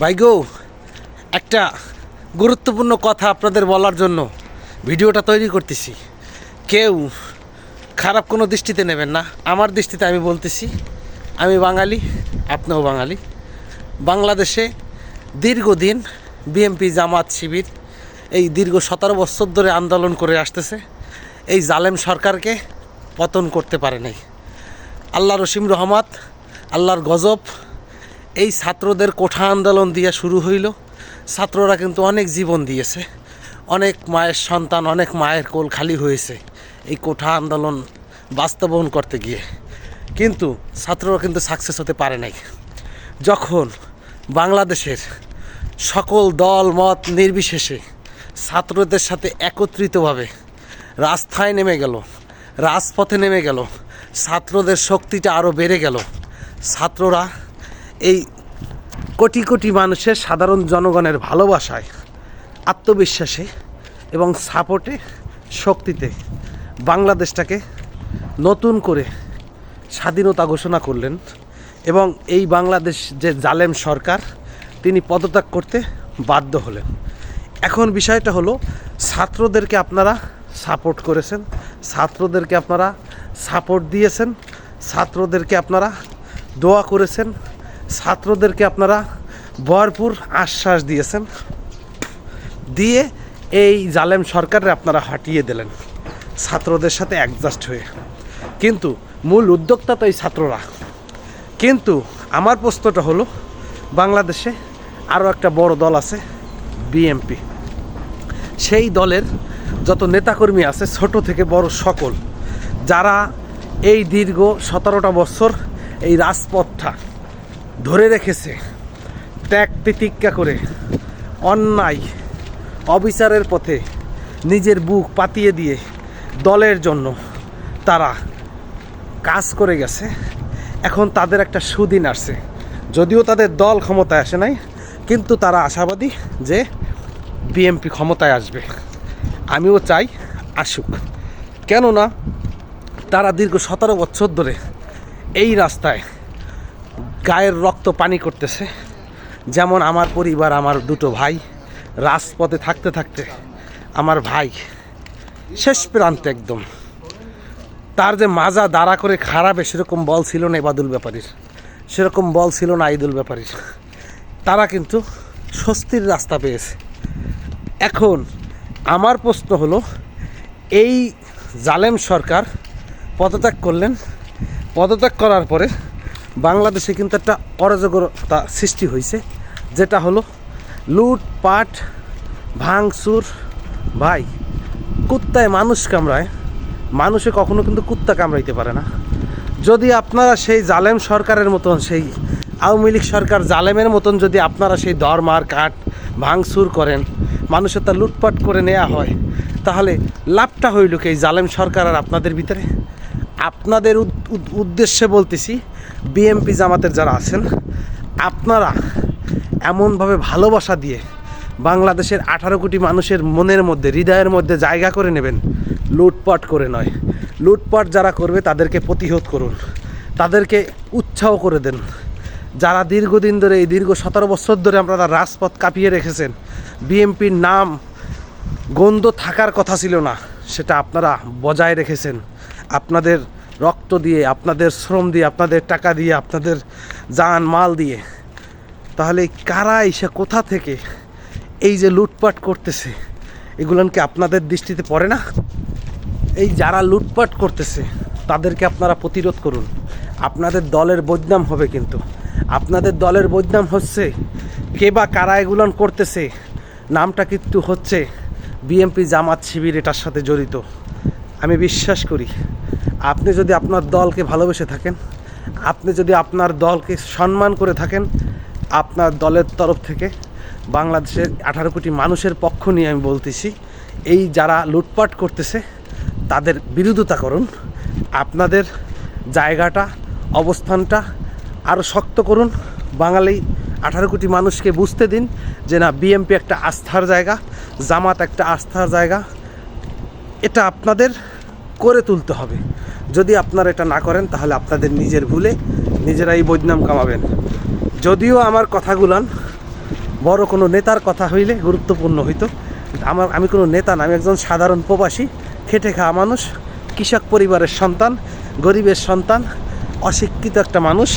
ভাইগো একটা গুরুত্বপূর্ণ কথা আপনাদের বলার জন্য ভিডিওটা তৈরি করতেছি। কেউ খারাপ কোনো দৃষ্টিতে নেবেন না। আমার দৃষ্টিতে আমি বলতেছি, আমি বাঙালি, আপনিও বাঙালি। বাংলাদেশে দীর্ঘদিন বিএমপি জামাত শিবির এই দীর্ঘ সতেরো বছর ধরে আন্দোলন করে আসতেছে। এই জালেম সরকারকে পতন করতে পারে নাই। আল্লাহ রসিম রহমাত, আল্লাহর গজব এই ছাত্রদের কোঠা আন্দোলন দিয়ে শুরু হইল। ছাত্ররা কিন্তু অনেক জীবন দিয়েছে। অনেক মায়ের সন্তান, অনেক মায়ের কোল খালি হয়েছে এই কোঠা আন্দোলন বাস্তবায়ন করতে গিয়ে। কিন্তু ছাত্ররা কিন্তু সাকসেস হতে পারে নাই। যখন বাংলাদেশের সকল দল, মত নির্বিশেষে ছাত্রদের সাথে একত্রিতভাবে রাস্তায় নেমে গেল, রাজপথে নেমে গেল, ছাত্রদের শক্তিটা আরও বেড়ে গেল, ছাত্ররা এই কোটি কোটি মানুষের সাধারণ জনগণের ভালোবাসায়, আত্মবিশ্বাসে এবং সাপোর্টে, শক্তিতে বাংলাদেশটাকে নতুন করে স্বাধীনতা ঘোষণা করলেন এবং এই বাংলাদেশ যে জালেম সরকার, তিনি পদত্যাগ করতে বাধ্য হলেন। এখন বিষয়টা হলো, ছাত্রদেরকে আপনারা সাপোর্ট করেছেন, ছাত্রদেরকে আপনারা সাপোর্ট দিয়েছেন, ছাত্রদেরকে আপনারা দোয়া করেছেন ছাত্রদেরকে আপনারা ভরপুর আশ্বাস দিয়েছেন। দিয়ে এই জালেম সরকারে আপনারা হাঁটিয়ে দিলেন ছাত্রদের সাথে অ্যাডজাস্ট হয়ে। কিন্তু মূল উদ্যোক্তা তো এই ছাত্ররা। কিন্তু আমার প্রশ্নটা হলো, বাংলাদেশে আরও একটা বড় দল আছে, বিএমপি। সেই দলের যত নেতাকর্মী আছে, ছোট থেকে বড় সকল, যারা এই দীর্ঘ সতেরোটা বছর এই রাজপথটা ধরে রেখেছে। ত্যাগ তিতিক্ষা করে অন্যায়, অবিচারের পথে নিজের বুক পাতিয়ে দিয়ে দলের জন্য তারা কাজ করে গেছে। এখন তাদের একটা সুদিন আসছে। যদিও তাদের দল ক্ষমতায় আসে নাই, কিন্তু তারা আশাবাদী যে বিএমপি ক্ষমতায় আসবে। আমিও চাই আসুক। কেননা তারা দীর্ঘ সতেরো বছর ধরে এই রাস্তায় রক্ত পানি করতেছে। যেমন আমার পরিবার, আমার দুটো ভাই, রাজপথে থাকতে থাকতে আমার ভাই শেষ প্রান্তে একদম। তার যে মাজা দাঁড়া করে খারাপে সেরকম বল ছিল না এবাদুল ব্যাপারীর। সেরকম বল ছিল না আইদুল ব্যাপারীর। তারা কিন্তু স্বস্তির রাস্তা পেয়েছে। এখন আমার প্রশ্ন হলো, এই জালেম সরকার পদত্যাগ করলেন। পদত্যাগ করার পরে বাংলাদেশে কিন্তু একটা অরাজকতা সৃষ্টি হয়েছে, যেটা হলো লুটপাট ভাঙচুর। ভাই, কুত্তায় মানুষ কামড়ায়, মানুষে কখনো কিন্তু কুত্তা কামড়াইতে পারে না। যদি আপনারা সেই জালেম সরকারের মতন, সেই আওয়ামী লীগ সরকার জালেমের মতন যদি আপনারা সেই দরমার কাঠ ভাঙচুর করেন, মানুষের তা লুটপাট করে নেওয়া হয়, তাহলে লাভটা হইল কি এই জালেম সরকার আর আপনাদের ভিতরে? আপনাদের উদ- উদ- উদ্দেশ্যে বলতেছি, বিএমপি জামাতের যারা আছেন, আপনারা এমনভাবে ভালোবাসা দিয়ে বাংলাদেশের আঠারো কোটি মানুষের মনের মধ্যে, হৃদয়ের মধ্যে জায়গা করে নেবেন, লুটপাট করে নয়। লুটপাট যারা করবে, তাদেরকে প্রতিহত করুন। তাদেরকে উৎসাহ করে দেন। যারা দীর্ঘদিন ধরে, এই দীর্ঘ সতেরো বছর ধরে আপনারা রাজপথ কাঁপিয়ে রেখেছেন, বিএমপির নাম গন্ধ থাকার কথা ছিল না, সেটা আপনারা বজায় রেখেছেন। আপনাদের রক্ত দিয়ে, আপনাদের শ্রম দিয়ে, আপনাদের টাকা দিয়ে, আপনাদের জান, মাল দিয়ে, তাহলে কারা এসে কোথা থেকে এই যে লুটপাট করতেছে, এগুলান কি আপনাদের দৃষ্টিতে পড়ে না? এই যারা লুটপাট করতেছে, তাদেরকে আপনারা প্রতিরোধ করুন। আপনাদের দলের বদনাম হবে কিন্তু। আপনাদের দলের বদনাম হচ্ছে কে বা কারা এগুলান করতেছে। নামটা কিন্তু হচ্ছে বিএমপি জামাত শিবির, এটার সাথে জড়িত। আমি বিশ্বাস করি আপনি যদি আপনার দলকে ভালোবেসে থাকেন, আপনি যদি আপনার দলকে সম্মান করে থাকেন, আপনার দলের তরফ থেকে বাংলাদেশের আঠারো কোটি মানুষের পক্ষ নিয়ে আমি বলতেছি, এই যারা লুটপাট করতেছে, তাদের বিরোধিতা করুন, আপনাদের জায়গাটা, অবস্থানটা আরও শক্ত করুন, বাঙালি আঠারো কোটি মানুষকে বুঝতে দিন যে না বিএমপি একটা আস্থার জায়গা, জামাত একটা আস্থার জায়গা, এটা আপনাদের করে তুলতে হবে। যদি আপনারা এটা না করেন, তাহলে আপনাদের নিজের ভুলে নিজেরাই বদনাম কামাবেন। যদিও আমার কথাগুলান বড় কোনো নেতার কথা হইলে গুরুত্বপূর্ণ হইতো। আমার, আমি কোনো নেতা না, আমি একজন সাধারণ প্রবাসী, খেটে খাওয়া মানুষ, কৃষক পরিবারের সন্তান, গরিবের সন্তান, অশিক্ষিত একটা মানুষ।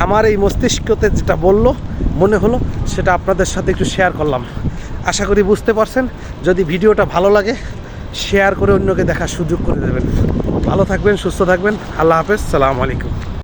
আমার এই মস্তিষ্কতে যেটা বলল, মনে হলো, সেটা আপনাদের সাথে একটু শেয়ার করলাম। আশা করি বুঝতে পারছেন। যদি ভিডিওটা ভালো লাগে শেয়ার করে অন্যকে দেখার সুযোগ করে দেবেন। ভালো থাকবেন, সুস্থ থাকবেন। আল্লাহ হাফেজ, সালাম আলাইকুম।